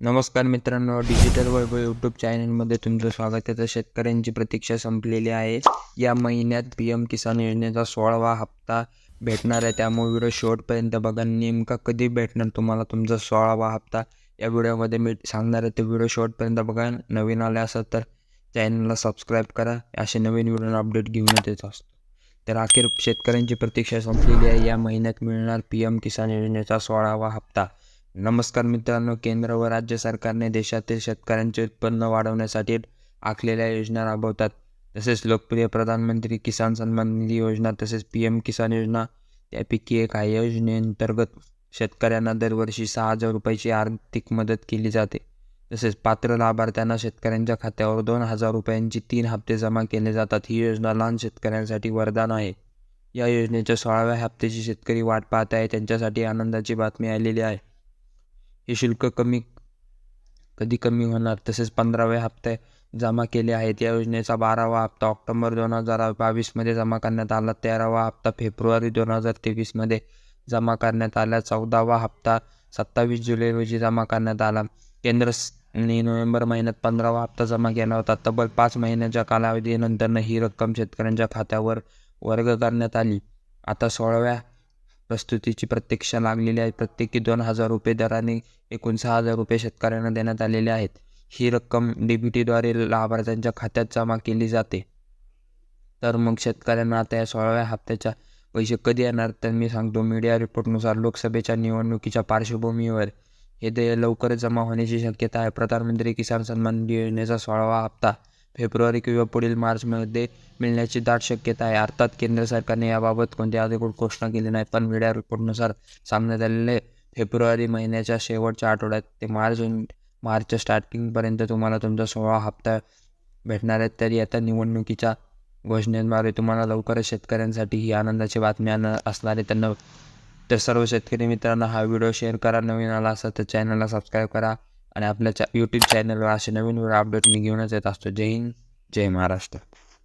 नमस्कार मित्रांनो डिजिटल वैभव यूट्यूब चॅनलमध्ये तुमचं स्वागत आहे. तर शेतकऱ्यांची प्रतीक्षा संपलेली आहे. या महिन्यात पी एम किसान योजनेचा सोळावा हप्ता भेटणार आहे. त्यामुळे व्हिडिओ शेवटपर्यंत बघा. नेमका कधी भेटणार तुम्हाला तुमचा सोळावा हप्ता? या व्हिडिओमध्ये मी सांगणार आहे. ते व्हिडिओ शेवटपर्यंत बघा. नवीन आले असेल तर चॅनलला सबस्क्राईब करा. असे नवीन व्हिडिओ अपडेट घेऊन येत असतो. तर अखेर शेतकऱ्यांची प्रतीक्षा संपलेली आहे. या महिन्यात मिळणार पी एम किसान योजनेचा सोळावा हप्ता. नमस्कार मित्रांनो केंद्र व राज्य सरकारने देशातील शेतकऱ्यांचे उत्पन्न वाढवण्यासाठी आखलेल्या योजना राबवतात. तसेच लोकप्रिय प्रधानमंत्री किसान सन्मान निधी योजना तसेच पी एम किसान योजना त्यापैकी एक आहे. या योजनेअंतर्गत शेतकऱ्यांना दरवर्षी सहा हजार रुपयाची आर्थिक मदत केली जाते. तसेच पात्र लाभार्थ्यांना शेतकऱ्यांच्या खात्यावर दोन हजार रुपयांची तीन हप्ते जमा केले जातात. ही योजना लहान शेतकऱ्यांसाठी वरदान आहे. या योजनेच्या सोळाव्या हप्त्याची शेतकरी वाट पाहत आहे. त्यांच्यासाठी आनंदाची बातमी आलेली आहे. हे शुल्क कमी कधी कमी होणार? तसेच पंधरावे हप्ते जमा केले आहेत. या योजनेचा बारावा हप्ता ऑक्टोबर दोन हजार बावीसमध्ये जमा करण्यात आला. तेरावा हप्ता फेब्रुवारी दोन हजार तेवीसमध्ये जमा करण्यात आला. चौदावा हप्ता सत्तावीस जुलै रोजी जमा करण्यात आला. केंद्र नोव्हेंबर महिन्यात पंधरावा हप्ता जमा केला होता. तब्बल पाच महिन्याच्या कालावधीनंतरनं ही रक्कम शेतकऱ्यांच्या खात्यावर वर्ग करण्यात आली. आता सोळाव्या प्रस्तुतीची प्रत्यक्षा लागलेली आहे. प्रत्येकी दोन हजार रुपये दराने एकूण सहा हजार रुपये शेतकऱ्यांना देण्यात आलेले आहेत. ही रक्कम डी बी टीद्वारे लाभार्थ्यांच्या खात्यात जमा केली जाते. तर मग शेतकऱ्यांना आता या सोळाव्या हप्त्याच्या पैसे कधी येणार तर मी सांगतो. मीडिया रिपोर्टनुसार लोकसभेच्या निवडणुकीच्या पार्श्वभूमीवर हे देय लवकरच जमा होण्याची शक्यता आहे. प्रधानमंत्री किसान सन्मान योजनेचा सोळावा हप्ता फेब्रुवारी किंवा पुढील मार्चमध्ये मिळण्याची दाट शक्यता आहे. अर्थात केंद्र सरकारने याबाबत कोणत्या अधिकृत घोषणा केली नाही पण मीडिया रिपोर्टनुसार सांगण्यात आलेले फेब्रुवारी महिन्याच्या शेवटच्या आठवड्यात ते मार्च मार्चच्या स्टार्टिंगपर्यंत तुम्हाला तुमचा सोळा हप्ता भेटणार आहेत. तरी आता निवडणुकीच्या घोषणेद्वारे तुम्हाला लवकरच शेतकऱ्यांसाठी ही आनंदाची बातमी आण असणारे त्यांना तर सर्व शेतकरी मित्रांना हा व्हिडिओ शेअर करा. नवीन आला असा तर चॅनलला सबस्क्राईब करा. आणि आपल्या चॅ यूट्यूब चॅनलवर असे नवीन वेळ अपडेट मी घेऊनच येत असतो. जय हिंद जय महाराष्ट्र.